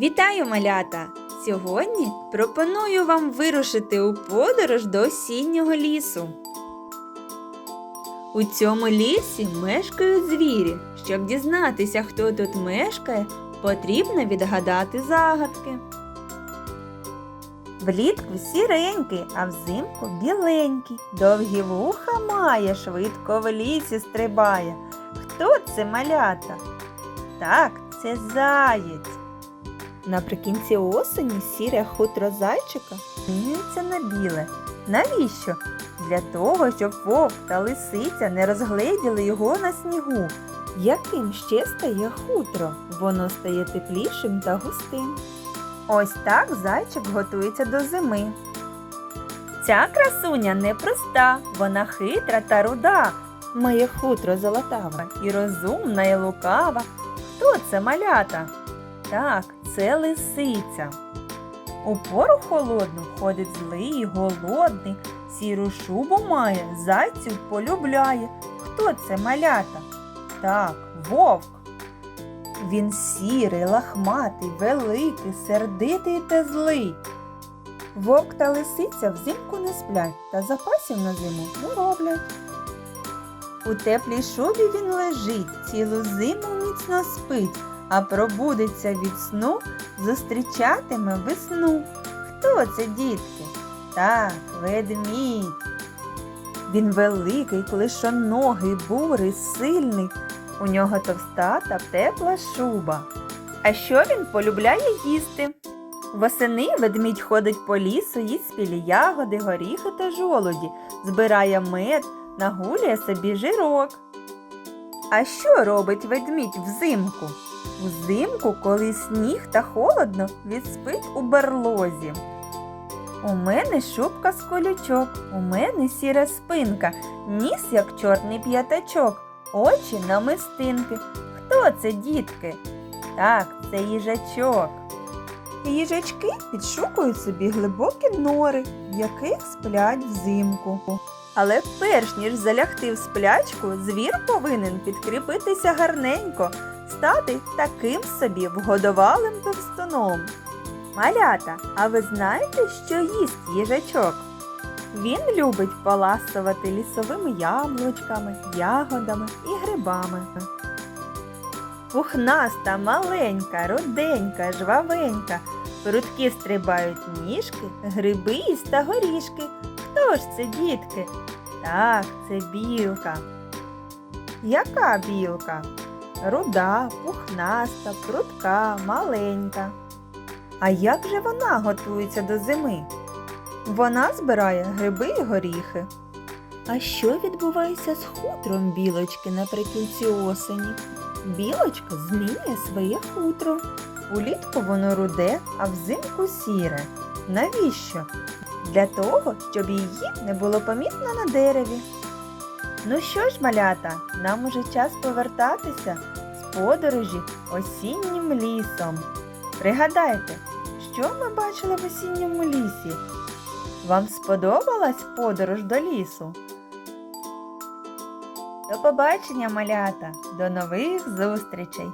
Вітаю, малята! Сьогодні пропоную вам вирушити у подорож до осіннього лісу. У цьому лісі мешкають звірі. Щоб дізнатися, хто тут мешкає, потрібно відгадати загадки. Влітку сіренький, а взимку біленький. Довгі вуха має, швидко в лісі стрибає. Хто це малята? Так, це заєць. Наприкінці осені сіре хутро зайчика змінюється на біле. Навіщо? Для того, щоб вовк та лисиця не розгледіли його на снігу. Яким ще стає хутро? Воно стає теплішим та густим. Ось так зайчик готується до зими. Ця красуня непроста, вона хитра та руда. Моє хутро золотаве і розумна, і лукава. Хто це малята? Так, це лисиця. У пору холодну ходить злий, голодний, сіру шубу має, зайців полюбляє. Хто це малята? Так, вовк. Він сірий, лахматий, великий, сердитий та злий. Вовк та лисиця взимку не сплять та запасів на зиму не роблять. У теплій шубі він лежить, цілу зиму міцно спить, а пробудеться від сну, зустрічатиме весну. Хто це, дітки? Так, ведмідь. Він великий, клишоногий, бурий, сильний. У нього товста та тепла шуба. А що він полюбляє їсти? Восени ведмідь ходить по лісу, їсть спілі ягоди, горіхи та жолуді, збирає мед, нагулює собі жирок. А що робить ведмідь взимку? Взимку, коли сніг та холодно, він спить у берлозі. У мене шубка з колючок, у мене сіра спинка, ніс як чорний п'ятачок, очі намистинки. Хто це, дітки? Так, це їжачок. Їжачки підшукують собі глибокі нори, в яких сплять взимку. Але перш ніж залягти в сплячку, звір повинен підкріпитися гарненько, стати таким собі вгодовалим товстуном. Малята, а ви знаєте, що їсть їжачок? Він любить поласувати лісовими яблучками, ягодами і грибами. Пухнаста, маленька, руденька, жвавенька, прудки стрибають ніжки, гриби їсть та горішки. Хто ж це, дітки? Так, це білка. Яка білка? Руда, пухнаста, прудка, маленька. А як же вона готується до зими? Вона збирає гриби і горіхи. А що відбувається з хутром білочки наприкінці осені? Білочка змінює своє хутро. Улітку воно руде, а взимку сіре. Навіщо? Для того, щоб її не було помітно на дереві. Ну що ж, малята, нам уже час повертатися з подорожі осіннім лісом. Пригадайте, що ми бачили в осінньому лісі? Вам сподобалась подорож до лісу? До побачення, малята! До нових зустрічей!